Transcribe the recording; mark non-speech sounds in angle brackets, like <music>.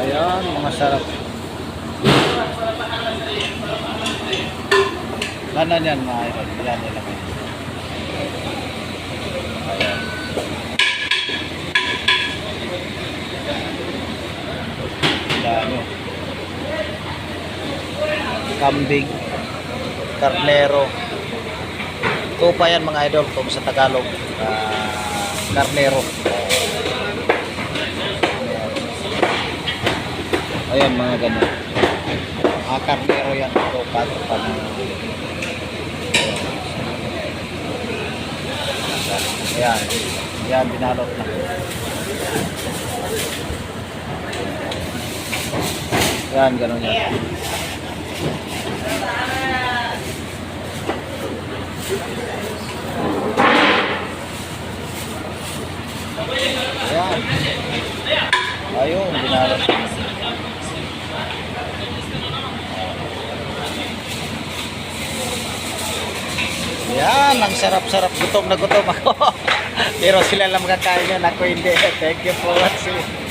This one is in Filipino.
Ayan, mga sarap. Kanan yan mga idol. Yan nila. Ayan. Dami. Kambing. Karnero. Tupa yan mga idol kung sa Tagalog. ah, karnero. Ayan mga ganun. Mga karnero yan. Tupa. Tupa na. Ayan. Ayan, binalot na. Yan, ganun yan. Ayan. Ayun, binalot. Yan, ang sarap-sarap. Gutom na gutom ako. <laughs> Pero sila lang makakain yun. Ako hindi. Thank you for watching.